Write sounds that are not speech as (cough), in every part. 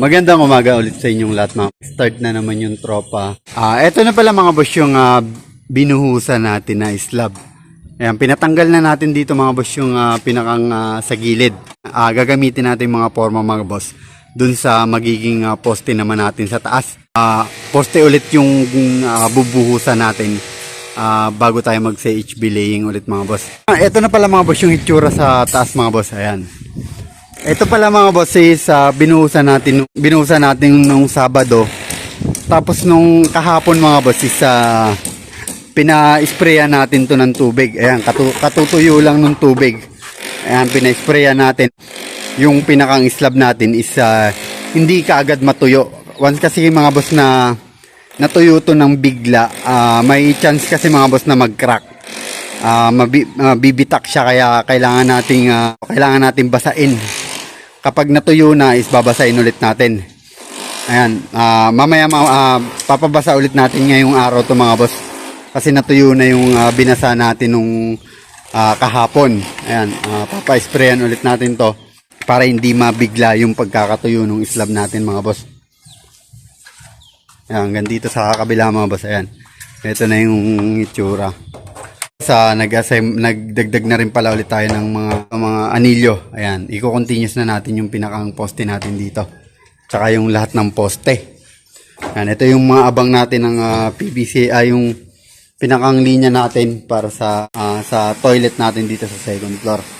Magandang umaga ulit sa inyong lahat mga start na naman yung tropa. Ah, eto na pala mga boss yung ah, binuhusan natin na slab. Ayan, pinatanggal na natin dito mga boss yung ah, pinakang ah, sa gilid. Ah, gagamitin natin mga forma mga boss dun sa magiging ah, poste naman natin sa taas. Ah, poste ulit yung ah, bubuhusan natin ah, bago tayo mag CHB laying ulit mga boss. Ah, eto na pala mga boss yung itsura sa taas mga boss. Ayan. Ito pala mga boss is uh, binuhusan natin binuhusan natin nung Sabado. Tapos nung kahapon mga boss is uh, pina-sprayan natin to ng tubig. Ayan, katu katutuyo lang ng tubig. Ayan, pina-sprayan natin. Yung pinakang slab natin is uh, hindi kaagad matuyo. Once kasi mga boss na natuyo to ng bigla, ah, may chance kasi mga boss na mag-crack ah mabi, ah, bibitak siya kaya kailangan nating ah, kailangan nating basain. Kapag natuyo na is babasain ulit natin. Ayan, ah, mamaya ma- ah, papabasa ulit natin ngayong araw to mga boss. Kasi natuyo na yung ah, binasa natin nung ah, kahapon. Ayan, uh, papa-sprayan ulit natin to para hindi mabigla yung pagkakatuyo ng slab natin mga boss. Ayan, hanggang sa kabila mga boss. Ayan. Ito na yung itsura sa nag-assign nagdagdag na rin pala ulit tayo ng mga mga anilyo. Ayan, i-continuous na natin yung pinakang poste natin dito. Tsaka yung lahat ng poste. Ayan, ito yung mga abang natin ng ah, PVC ay yung pinakang linya natin para sa ah, sa toilet natin dito sa second floor.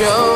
show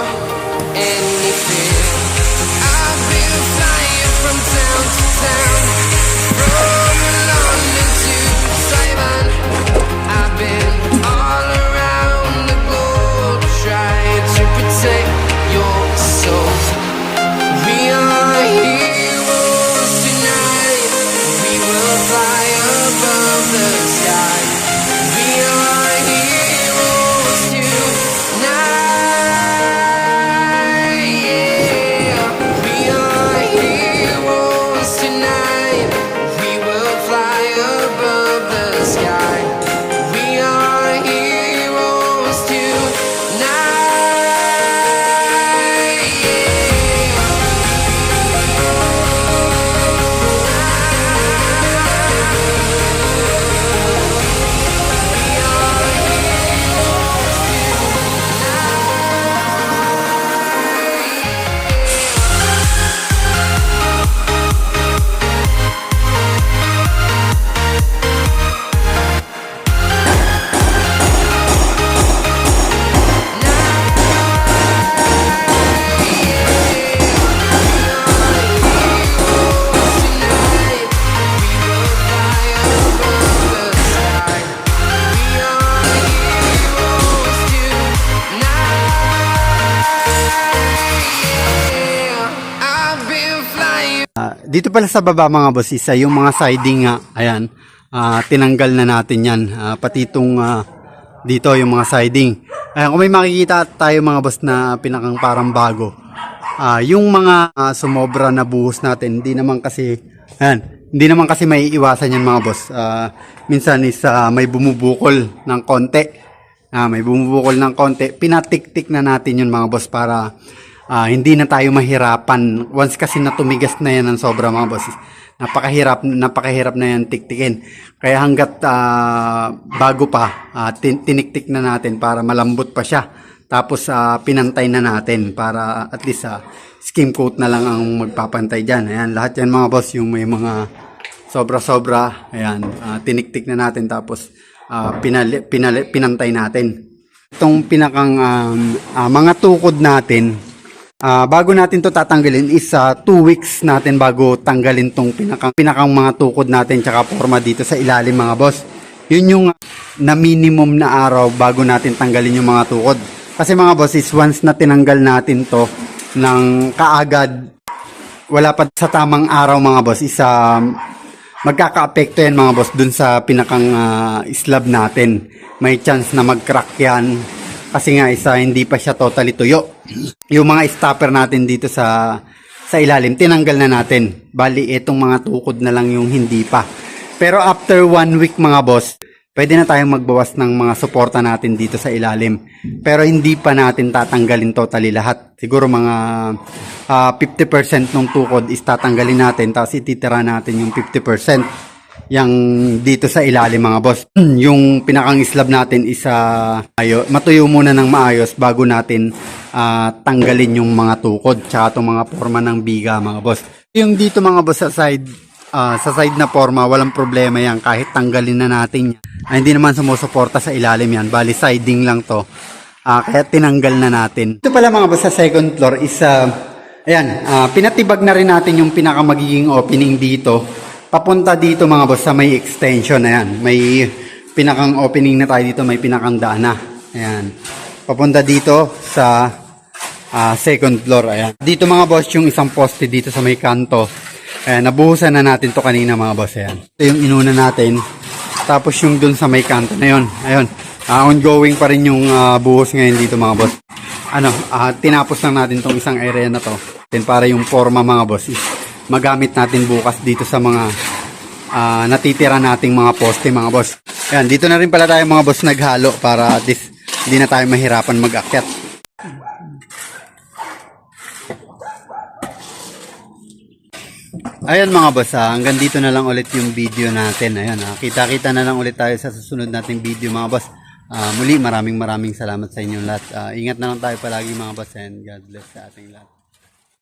dito pala sa baba mga boss isa yung mga siding nga ayan ah, tinanggal na natin yan Ah, pati itong ah, Dito yung mga siding. Ayan, kung may makikita tayo mga boss na pinakang parang bago. Ah, yung mga ah, sumobra na buhos natin, hindi naman kasi ayan, hindi naman kasi may iwasan yan mga boss. Ah, minsan is ah, may bumubukol ng konti. Ah, may bumubukol ng konti. Pinatik-tik na natin yun mga boss para ah, hindi na tayo mahirapan. Once kasi na tumigas na yan ng sobra mga boss, napakahirap napakahirap na yan tiktikin. Kaya hanggat ah, bago pa, ah, tin- tiniktik na natin para malambot pa siya. Tapos ah, pinantay na natin para at least ah, skim coat na lang ang magpapantay dyan. Ayan, lahat yan mga boss, yung may mga sobra-sobra. Ayan, ah, tiniktik na natin tapos ah, pinali, pinali, pinantay natin. Itong pinakang um, ah, mga tukod natin, ah, bago natin to tatanggalin is 2 weeks natin bago tanggalin tong pinakang, pinakang mga tukod natin tsaka forma dito sa ilalim mga boss. Yun yung ah, na minimum na araw bago natin tanggalin yung mga tukod. Kasi mga boss is once na tinanggal natin to ng kaagad wala pa sa tamang araw mga boss is um, magkaka-apekto yan mga boss dun sa pinakang ah, slab natin. May chance na mag-crack yan kasi nga isa hindi pa siya totally tuyo. Yung mga stopper natin dito sa sa ilalim tinanggal na natin. Bali itong mga tukod na lang yung hindi pa. Pero after one week mga boss, pwede na tayong magbawas ng mga suporta natin dito sa ilalim. Pero hindi pa natin tatanggalin totally lahat. Siguro mga ah, 50% ng tukod is tatanggalin natin tapos ititira natin yung 50% yung dito sa ilalim mga boss. (clears throat) yung pinakang slab natin is ah, ayo, matuyo muna ng maayos bago natin ah, tanggalin yung mga tukod tsaka itong mga forma ng biga mga boss. Yung dito mga boss sa side ah, sa side na forma, walang problema yan. Kahit tanggalin na natin yan. Ah, hindi naman sumusuporta sa ilalim yan. Bali, siding lang to. Ah, kaya tinanggal na natin. Ito pala mga boss sa second floor is, ah, ayan, ah, pinatibag na rin natin yung pinaka magiging opening dito. Papunta dito mga boss sa may extension. Ayan, may pinakang opening na tayo dito. May pinakang daan na. Ayan. Papunta dito sa ah, second floor. Ayan. Dito mga boss, yung isang poste dito sa may kanto. Ayan, nabuhusan na natin to kanina mga boss. Ayan. Ito yung inuna natin. Tapos yung dun sa may kanto na yun. Ayun. Ah, ongoing pa rin yung ah, buhos ngayon dito mga boss. Ano, ah, tinapos lang natin tong isang area na to. Then para yung forma mga boss is magamit natin bukas dito sa mga ah, natitira nating mga poste mga boss. Ayan, dito na rin pala tayo mga boss naghalo para at least hindi na tayo mahirapan mag-akyat. Ayan mga boss, ah, hanggang dito na lang ulit yung video natin. Ayan, ah, kita-kita na lang ulit tayo sa susunod nating video mga boss. Ah, muli, maraming maraming salamat sa inyong lahat. Ah, ingat na lang tayo palagi mga boss and God bless sa ating lahat.